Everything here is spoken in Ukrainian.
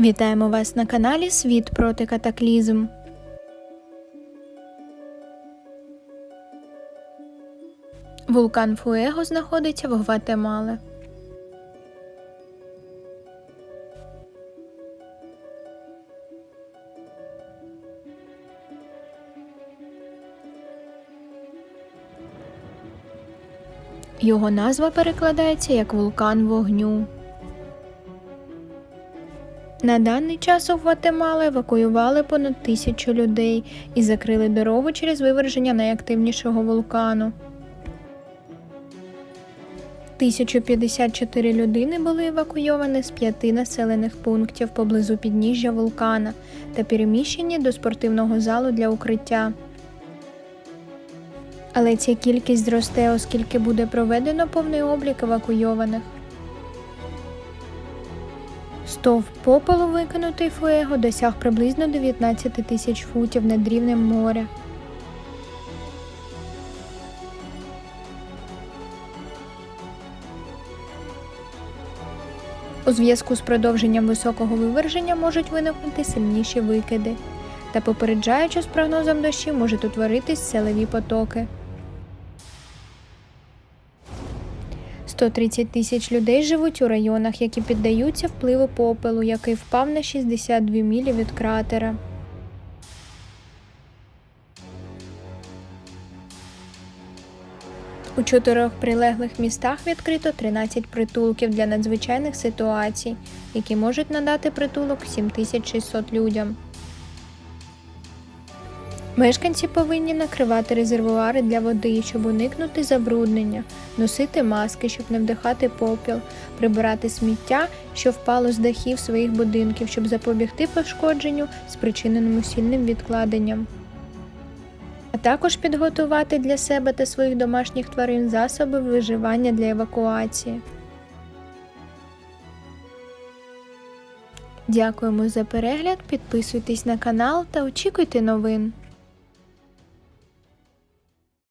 Вітаємо вас на каналі Світ проти катаклізм. Вулкан Фуего знаходиться в Гватемале. Його назва перекладається як вулкан вогню. На даний час у Гватемала евакуювали понад тисячу людей і закрили дорогу через виверження найактивнішого вулкану. 1054 людини були евакуйовані з п'яти населених пунктів поблизу підніжжя вулкана та переміщені до спортивного залу для укриття. Але ця кількість зросте, оскільки буде проведено повний облік евакуйованих. Стовп попелу, викинутий Фуего, досяг приблизно 19 тисяч футів над рівнем моря. У зв'язку з продовженням високого виверження можуть виникнути сильніші викиди, та попереджаючи з прогнозом дощів можуть утворитись селеві потоки. 130 тисяч людей живуть у районах, які піддаються впливу попелу, який впав на 62 мілі від кратера. У чотирьох прилеглих містах відкрито 13 притулків для надзвичайних ситуацій, які можуть надати притулок 7600 людям. Мешканці повинні накривати резервуари для води, щоб уникнути забруднення, носити маски, щоб не вдихати попіл, прибирати сміття, що впало з дахів своїх будинків, щоб запобігти пошкодженню, спричиненому сильним відкладенням. А також підготувати для себе та своїх домашніх тварин засоби виживання для евакуації. Дякуємо за перегляд, підписуйтесь на канал та очікуйте новин.